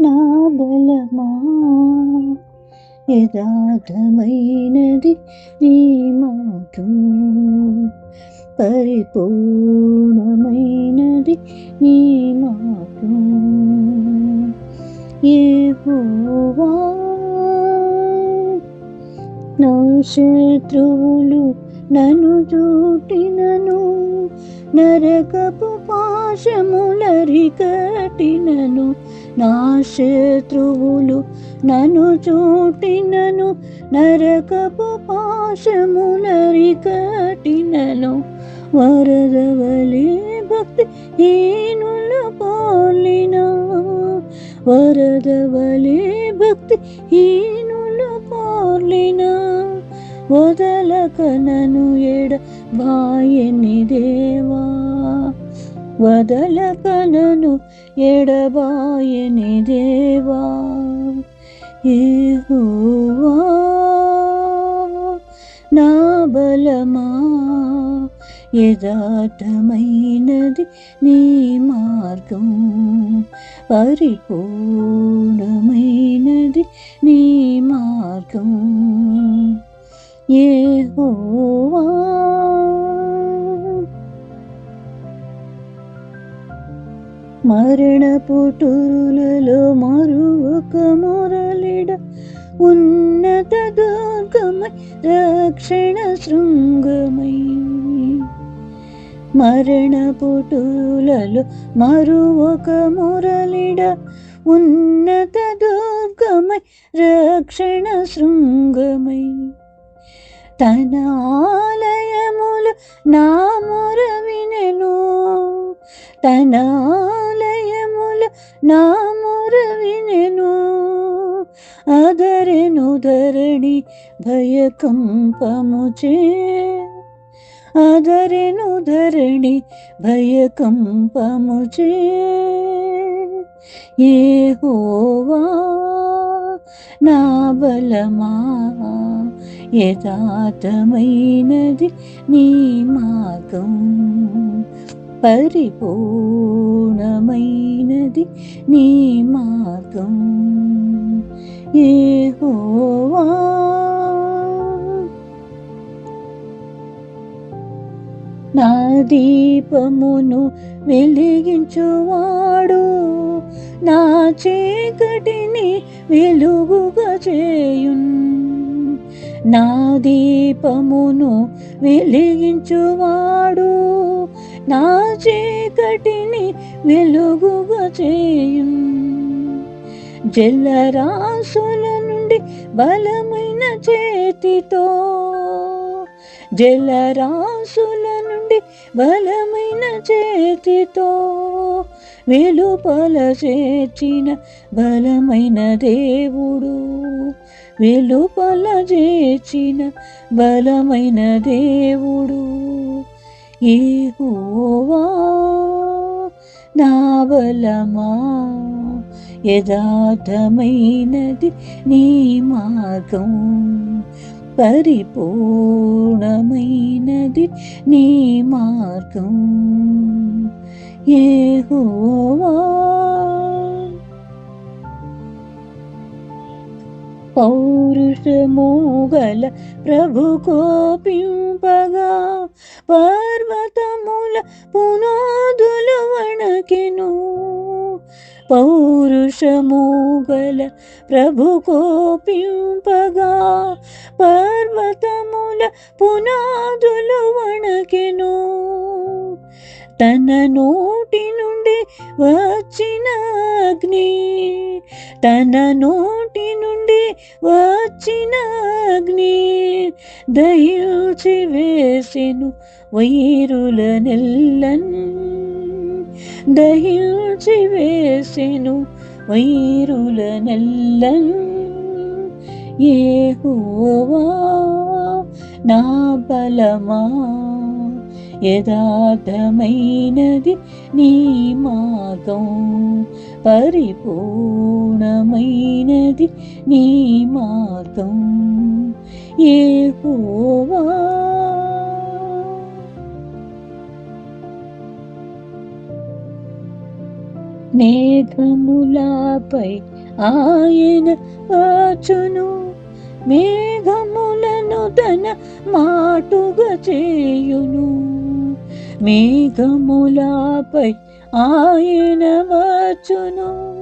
నా బలమా యథార్థమైనది నీ మాటం. పరిపూర్ణమైనది నీ మాటం. ఏ హోవా శత్రువులు నను చూటినను నరకపు పాశములరికటినను నా శత్రువులు నను చూటినను నరకపు పాశములరికటినను వరదవలే భక్తి హీనుల పోలిన వరదవలే భక్తి హీనుల పోలిన. వదలక నను ఎడ బాయని దేవా? వదలక నను ఎడబాయని దేవా? యెహోవా నా బలమా? యథార్థమైనది నీ మార్గం. పరిపూర్ణమైనది నీ మార్గం. యెహోవా. మరణ పుటురులలో మరువక మురళిడ ఉన్నత దుర్గమై రక్షణ శృంగమై. మరణ పుటులలో మరువక మురళిడ ఉన్నత దుర్గమై రక్షణ శృంగమై. తన ఆలయములు నా మొర వినెను తన ఆలయములు నా మొర వినెను అదరెను ధరణి భయకంపముచే. అదరెను ధరణి భయకంపముచే. ఏ హోవా నా బలమా? యథార్థమైనది నీ మార్గం. పరిపూర్ణమైనది నీ మార్గం. ఏ హోవా దీపమును వెలిగించువాడు. నా చీకటిని వెలుగుగా చేయున్. నా దీపమును వెలిగించువాడు. నా చీకటిని వెలుగుగా చేయున్. జలరాసుల నుండి బలమైన చేతితో జలరాశుల నుండి బలమైన చేతితో వెలుపల చేర్చిన బలమైన దేవుడు. వెలుపల చేర్చిన బలమైన దేవుడు. యెహోవా నా బలమా యథార్థమైనది నీ మార్గం. పరిపూర్ణమైనది నీ మార్గం. యెహోవా. పౌరుషము గల ప్రభు కోపింపగా పర్వతముల పునాదులు వణకెను. పౌరుషము గల ప్రభు కోపింపగా పర్వతముల పునాదులు వణకెను. తన నోటి నుండి వచ్చిన అగ్ని తన నోటి నుండి వచ్చిన అగ్ని దయచి వేసెను. వైరుల నెల్లన్ దహించి వేసెను వైరుల నెల్లన్ ఏ నా బలమా యథార్థమైనది నీ మాగం పరిపూర్ణమైనది నీ మార్గం. యెహోవా మేఘములపై ఆయన ఆచును. మేఘములను తన మాటుగా చేయును. మేఘములపై ఆయన వచ్చును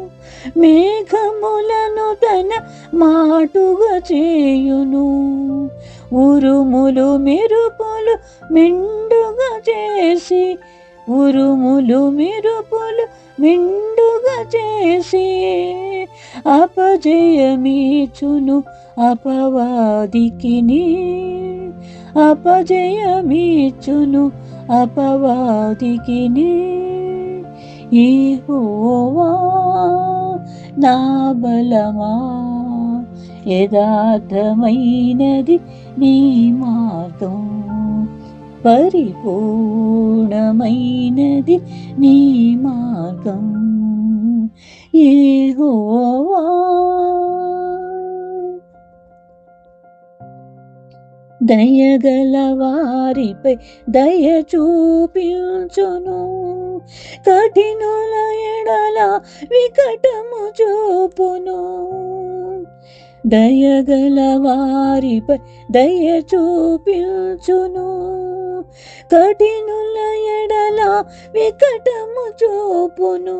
మేఘములను తన మాటుగా చేయును. ఉరుములు మెరుపులు మెండుగా చేసి ఉరుములు మిరుపులు మిండుగా చేసి అపజయమీచును అపవాదికిని. అపజయమీచును అపవాదికిని. ఈ నా బలమా యథార్థమైనది నీ మార్గం. పరిపూర్ణమైనది నీ మార్గం. ఏహోవా! దయగల వారిపై దయ చూపించును. కఠినుల ఎడల వికటము చూపును. దయగల వారిపై దయ చూపించును. కఠినుల ఎడల వికటము చూపును.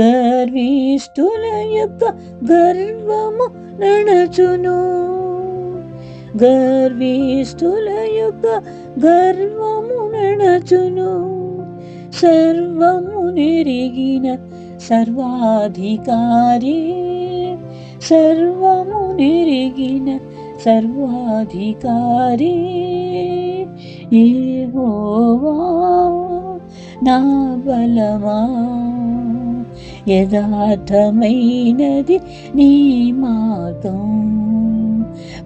గర్విష్ఠుల యొక్క గర్వము నడచును. గర్విష్ఠుల యొక్క గర్వము నడచును. సర్వము నెరిగిన సర్వాధికారి సర్వము నెరిగిన సర్వాధికారి. ఏవోవా నా బలమా యథార్థమైనది నీ మార్గం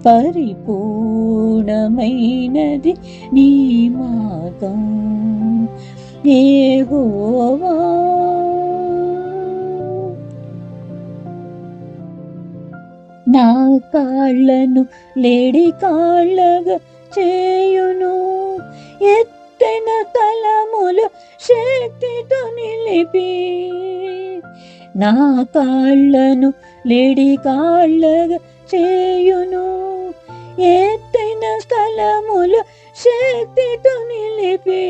పరిపూర్ణమైనది నీ మార్గం. ఏహోవా నా కాళ్ళను లేడి కాళ్ళగా చేయును. ఎత్తైన తలములు శక్తితో నిలిపి నా కాళ్ళను లేడి కాళ్ళగా చేయును. ఎత్తైన స్థలములు శక్తితో నిలిపి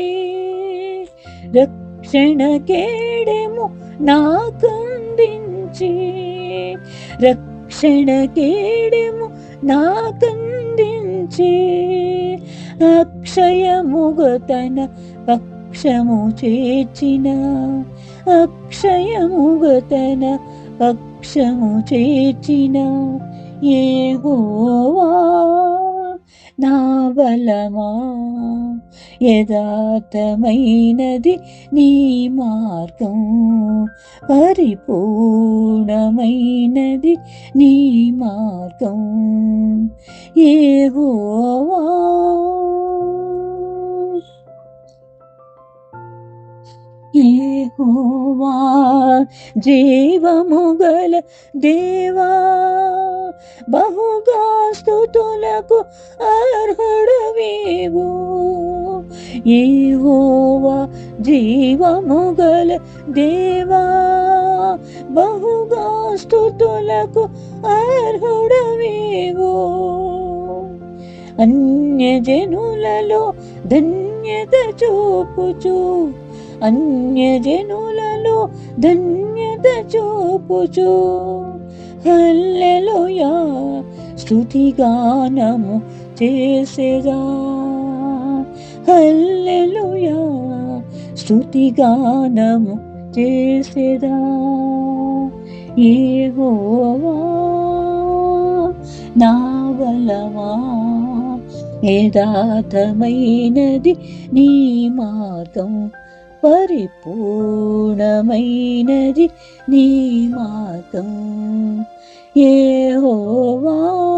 రక్షణ కేడెము నాకందించి రక్ష కేడెము నాకందించి అక్షయముగతన పక్షము చేర్చిన అక్షయముగతన పక్షము చేర్చిన ఏగోవా నా బలమా యథార్థమైనది నీ మార్గం పరిపూర్ణమైనది నీ మార్గం. ఏగోవా. ఏహోవా జీవముగల దేవా బహుగా స్థుతులకు అర్హుడవేవో. ఏహోవా జీవముగల దేవా బహుగా స్థుతులకు అర్హుడవేవు. అన్యజనులలో ధన్యత చూపుచు అన్యజనులలో ధన్యత చూపుచు. హల్లెలూయా స్తుతిగానము చేసేదా. హల్లెలూయా. స్తుతిగానము చేసేదా. ఏహోవా నా బలమా. యథార్థమైనది నీ మార్గం పరిపూర్ణమైనది నీ మార్గం. ఏహోవా